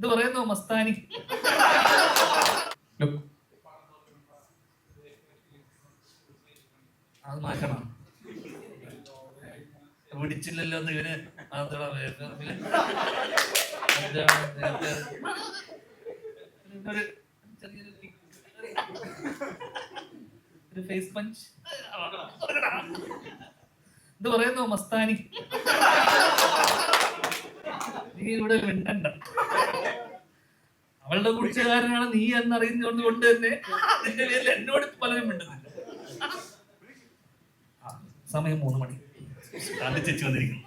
ഇത് പറയുന്നു മസ്താനി. അത് മാറ്റണം. പിടിച്ചില്ലല്ലോ എന്ന് ചെറിയൊരു ഒരു ഫേസ് പഞ്ച് ഇത് പറയുന്നു മസ്താനി? നീ ഇവിടെ മിണ്ടണ്ട. അവളുടെ കൂട്ടുകാരനാണ് നീ എന്നറിയുന്നത് കൊണ്ട് തന്നെ അതിന്റെ പേരിൽ എന്നോട് പലരും മിണ്ടുന്നില്ല സമയം മൂന്ന് മണി കാലി വന്നിരിക്കുന്നു